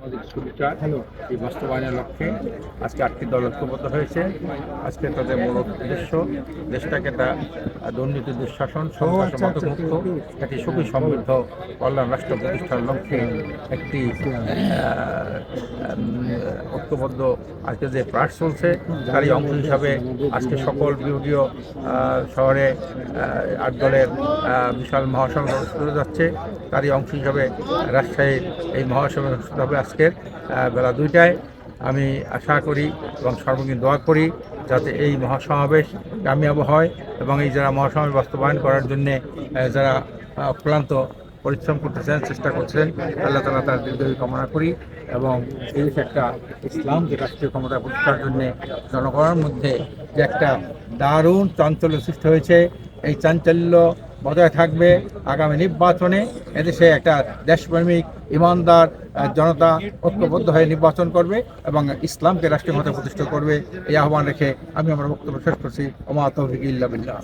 সামাজিক সুবিচার এই বাস্তবায়নের লক্ষ্যে আজকে আটটি দল ঐক্যবদ্ধ হয়েছে। আজকে তাদের মূল উদ্দেশ্য দেশটাকে একটা দুর্নীতি দুঃশাসন সন্ত্রাস মুক্ত একটি সুখী সমৃদ্ধ কল্যাণ রাষ্ট্র প্রতিষ্ঠার লক্ষ্যে একটি ঐক্যবদ্ধ আজকে যে প্রয়াস চলছে তারই অংশ হিসাবে আজকে সকল বিভাগীয় শহরে আট দলের বিশাল মহাসভা যাচ্ছে। তারই অংশ হিসাবে রাজশাহীর এই মহাসভা হবে। আজকের বেলা দুইটায়। আমি আশা করি এবং সর্বদিন দোয়া করি যাতে এই মহাসমাবেশ কামিয়াব হয় এবং এই যারা মহাসমাবেশ বাস্তবায়ন করার জন্যে যারা অক্লান্ত পরিশ্রম করতেছেন, চেষ্টা করছেন, আল্লাহ তালা তার দীর্ঘায়ু কামনা করি এবং এই একটা ইসলাম, যে রাষ্ট্রীয় ক্ষমতা প্রতিষ্ঠার জন্যে জনগণের মধ্যে যে একটা দারুণ চাঞ্চল্য সৃষ্টি হয়েছে, এই চাঞ্চল্য বজায় থাকবে আগামী নির্বাচনে। এদেশে একটা দেশপ্রেমিক, ইমানদার জনতা ঐক্যবদ্ধ হয়ে নির্বাচন করবে এবং ইসলামকে রাষ্ট্রীয় ক্ষমতা প্রতিষ্ঠা করবে। এই আহ্বান রেখে আমি আমার বক্তব্য শেষ করছি। ওমা তৌফিক ইল্লা